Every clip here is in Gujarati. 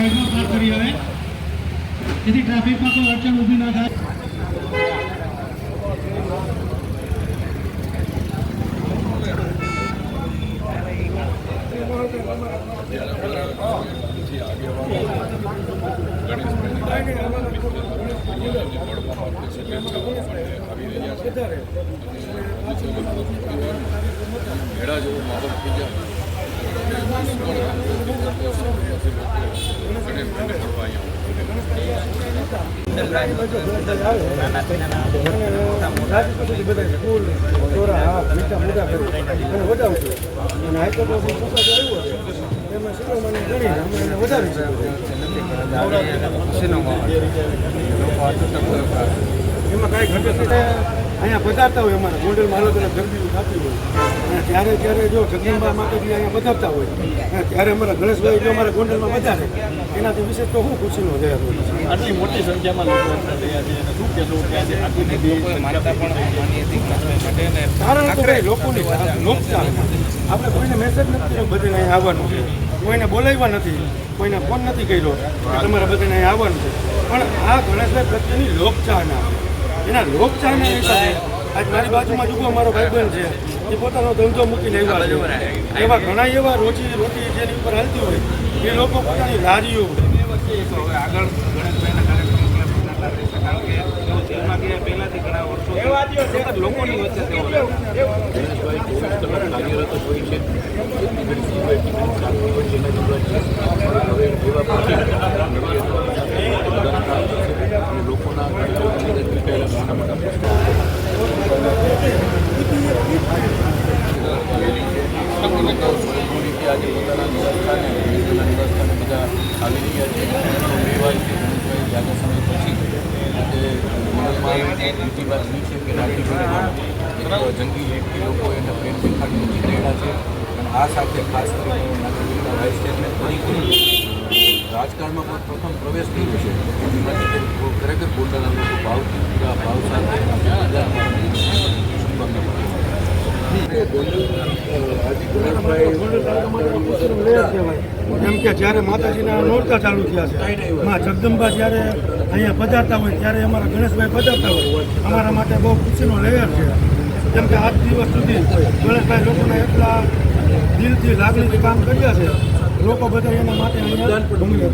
સાઈડમાં પાર્ક કરી આવે જેથી ટ્રાફિકમાં કોઈ અડચણ ઊભી ના થાય મેળા જેવો માહોલ થઈ જાય ગણેશભાઈને મળવા અહીંયા એમાં કાંઈ ઘટે અહીંયા પધારતા હોય અમારા અલગ અલગ ગરબી થતી હોય. અને ત્યારે ત્યારે જો જગદંબા માતાજી અહીંયા પધારતા હોય ત્યારે અમારા ગણેશભાઈ જો અમારા ગોંડલમાં વધારે એનાથી વિશેષ તો હું ખુશીનો છે. આટલી મોટી સંખ્યામાં લોકો શું કહેશો કે આજે આટલી કારણ તો ભાઈ લોકોની લોકચાર આપણે કોઈને મેસેજ નથી કર્યો બધાને અહીંયા આવવાનું છે. કોઈને બોલાવ્યા નથી કોઈને ફોન નથી કર્યો કે તમારે બધાને અહીંયા આવવાનું છે. પણ આ ગણેશભાઈ પ્રત્યેની લોકચાહના એના લોકચાહના હિસાબે. આજ મારી બાજુમાં જુઓ અમારો મારો ભાઈબંધ છે. એ પોતાનો ધંધો મૂકીને આવ્યા છે. એવા ઘણા એવા રોજી રોટી જેની ઉપર હાલતી હોય, એ લોકો પોતાની લારીઓ આગળ ગણેશભાઈના કાર્યક્રમ લીધે ચૂંટાયેલા નાના મોટા પ્રશ્નો નેતાઓ સ્વયંભૂ રીતે આજે પોતાના નિવાસસ્થાને પોતાના નિવાસસ્થાને બધા આવી રહ્યા છે કહેવાય છે ગણેશભાઈ જાજા સમય પછી આજે મોડલમાં બીજી વાત એ છે કે લાઠીગઢમાં એક જંગી લીટથી લોકો એને પ્રેમ દેખાડીને જીતી રહ્યા છે અને આ સાથે ખાસ કરીને નાગરિકના વાઇસ ચેરમેન તરીકે રાજકારણમાં પણ પ્રથમ પ્રવેશ કર્યો છે એમાંથી તે ખરેખર ગોંડલના લોકો ભાવથી પૂરા ભાવ સાથે શુભકામના પાઠવે છે. એમ કે જ્યારે માતાજીના નોરતા ચાલુ થયા છે, માં જગદંબા જ્યારે અહીંયા પધારતા હોય, ત્યારે અમારા ગણેશભાઈ પધારતા હોય. અમારા માટે બહુ ખુશીનો લહેર છે. કેમ કે આજ દિવસ સુધી ગણેશભાઈ લોકોને એટલા દિલથી લાગણીથી કામ કર્યા છે. લોકો બધા એના માટે ડુંગળી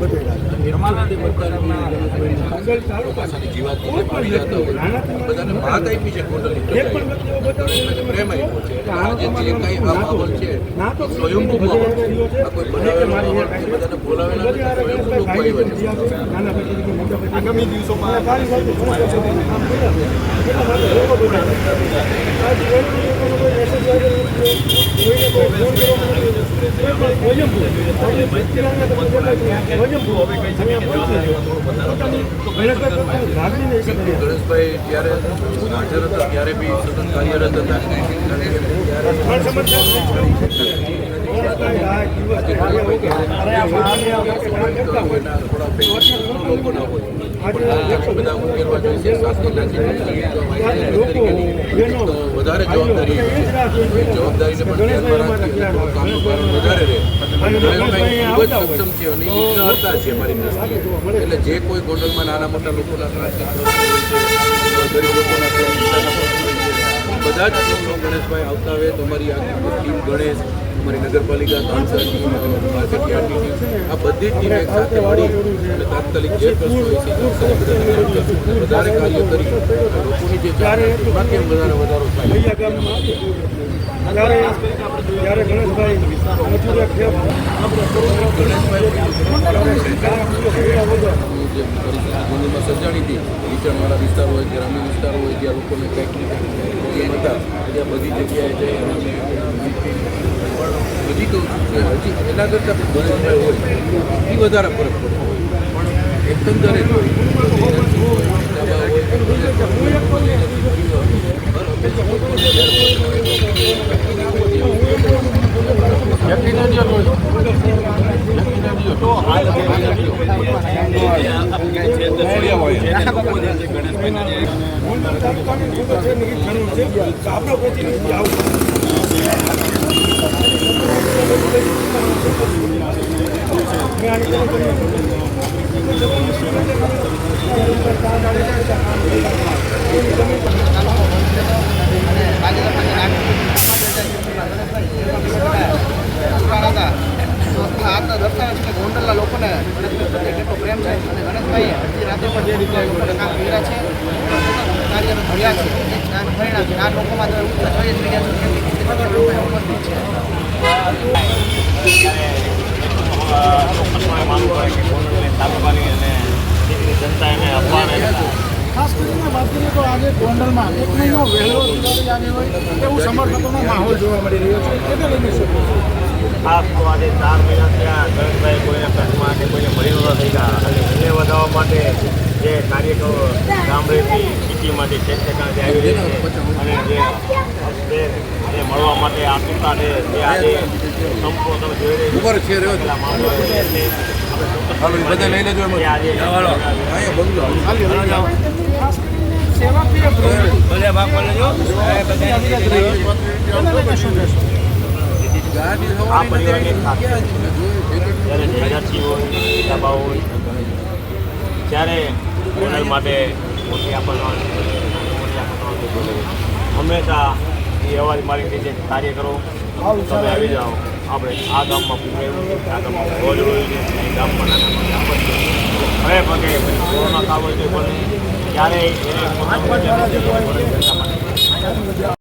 આગામી દિવસોમાં લોકો બધા ગણેશભાઈ જ્યારે હાજર હતા ત્યારે બી સતત કાર્યરત હતા થોડા આ બધા જોઈએ સાથે વધારે જવાબદારી જવાબદારીને પણ ધ્યાનમાં રાખીએ તો કામનું ભારણ વધારે રહે. ખૂબ જ સક્ષમ છે અને વિઘ્નહર્તા છે મારી દ્રષ્ટિએ. એટલે જે કોઈ ગોંડલમાં નાના મોટા લોકોના છે ગરીબ લોકોના બધા જ ગણેશભાઈ આવતા હોય તમારી આખી ટીમ ગણેશ અમારી નગરપાલિકા ટીમ ટીમ. આ બધી ટીમ એક સાથે મળી અને તાત્કાલિક જે પ્રશ્નો હોય છે વધારે કાર્ય કરી લોકોની જે કેમ વધારે વધારો થાય. ત્યારે ગણેશભાઈ હતી નીચાણવાળા વિસ્તાર હોય ગ્રામ્ય વિસ્તાર હોય જ્યાં લોકોને કંઈક ને કંઈક હતા ત્યાં બધી જગ્યાએ જઈ અને હજી તો હજી એના કરતાં ગણેશભાઈ હોય. એ વધારે ફરક પડતો હોય. પણ એકંદરે જો એનર્જી હોય. ગોંડલના લોકોને કેટલો પ્રેમ છે અને રાતે પણ જે રીતે કામ કર્યા છે કાર્યને ભર્યા છે જ્ઞાન ભર્યા છે આ લોકોમાં તો જોઈએ જ રહ્યા છે. મેં આની તરફ તકલીફ છે ખાસ કરીને વાત કરીએ તો આજે ગોંડલમાં એવું સમર્થકોનો માહોલ જોવા મળી રહ્યો છે. આજે ચાર મહિના ત્યાં ગણેશભાઈ કોઈને કચ્છમાં કે કોઈને મળી નથી અને એને વધારવા માટે જે કાર્યકરો ગામડેથી સિટીમાંથી આવી રહી છે અને જે મળવા માટે આતુરતા છે તે આજે સંપૂર્ણ તમે જોઈ રહી ઉપર છે. આ પરિવારની ખાસ? જ્યારે હોય હોય ત્યારે મોડલ માટે મોટી આપવાનો હંમેશા એ અવાજ મારી રીતે કાર્ય કરો. તમે આવી જાઓ. આપણે આ ગામમાં પૂરું આ ગામમાં રોજ રોજ એ ગામમાં નાના મોટા કોરોના કામ છે પણ ક્યારેય એને